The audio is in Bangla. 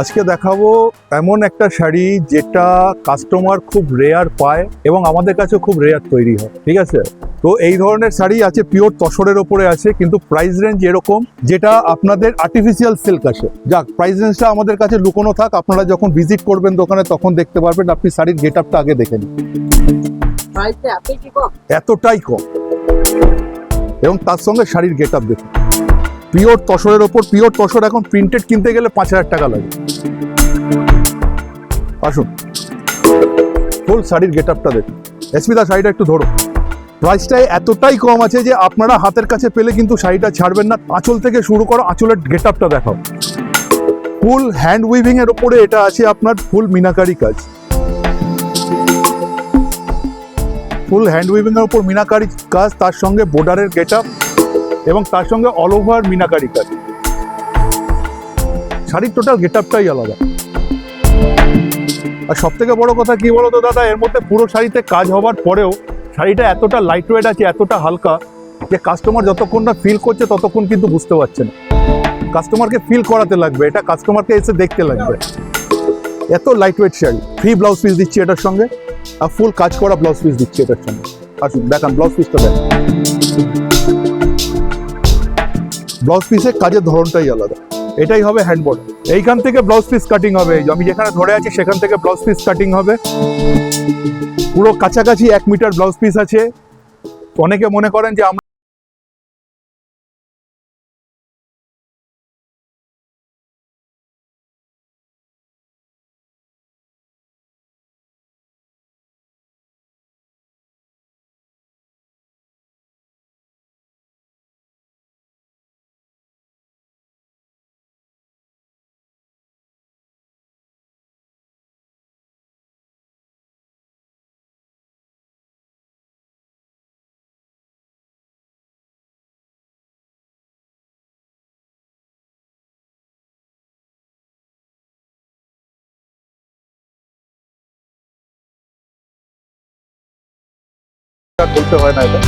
আজকে দেখাবো এমন একটা শাড়ি যেটা কাস্টমার খুব রেয়ার পায় এবং আমাদের কাছে খুব রেয়ার তৈরি হয় ঠিক আছে? তো এই ধরনের শাড়ি আছে পিওর তসরের ওপরে আছে কিন্তু প্রাইস রেঞ্জ এরকম যেটা আপনাদের আর্টিফিশিয়াল সিল্ক আসে। যাক প্রাইস রেঞ্জটা আমাদের কাছে লুকোনো থাক আপনারা যখন ভিজিট করবেন দোকানে তখন দেখতে পারবেন আপনি শাড়ির গেট আপটা আগে দেখে নিন। প্রাইসটা এতই কি কম? এতটাই কম। এবং তার সঙ্গে শাড়ির গেট আপ দেখুন। পিওর তসরের ওপর, পিওর তসর এখন প্রিন্টেড কিনতে গেলে পাঁচ হাজার টাকা লাগে। আসুন। ফুল শাড়ির গেট আপটা দেখুন। এসমিদা শাড়িটা একটু ধরো। প্রাইসটাই এতটাই কম আছে যে আপনারা হাতের কাছে পেলে কিন্তু শাড়িটা ছাড়বেন না। আঁচল থেকে শুরু করো, আঁচলের গেট আপটা দেখাও। ফুল হ্যান্ড উইভিং এর ওপরে এটা আছে আপনার ফুল মিনাকারি কাজ। ফুল হ্যান্ড উইভিং এর উপর মিনাকারি কাজ, তার সঙ্গে বর্ডারের গেট এবং তার সঙ্গে অল ওভার মিনাকারি কাজ। শাড়ির টোটাল গেট আপটাই আলাদা। আর সব থেকে বড় কথা কি বলতো দাদা, এর মধ্যে পুরো শাড়িতে কাজ হওয়ার পরেও শাড়িটা এতটা লাইট ওয়েট আছে, এতটা হালকা, যে কাস্টমার যতক্ষণ না ফিল করছে ততক্ষণ কিন্তু বুঝতে পারছে না। কাস্টমারকে ফিল করাতে লাগবে, এটা কাস্টমারকে এসে দেখতে লাগবে। এত light weight sari free blouse piece দিচ্ছি এটার সঙ্গে, আর ফুল কাজ করা ব্লাউজ পিস দিচ্ছি এটার সঙ্গে। আসুন, দেখান ব্লাউজ পিসটা দেখ ব্লাউজ পিসের কাজের ধরনটাই আলাদা। এটাই হবে হ্যান্ড বর্ডার এইখান থেকে ব্লাউজ পিস কাটিং হবে। আমি যেখানে ধরে আছি, সেখান থেকে ব্লাউজ পিস কাটিং হবে। পুরো কাছাকাছি এক মিটার ব্লাউজ পিস আছে। অনেকে মনে করেন যে আমরা বলতে হয় না এটা।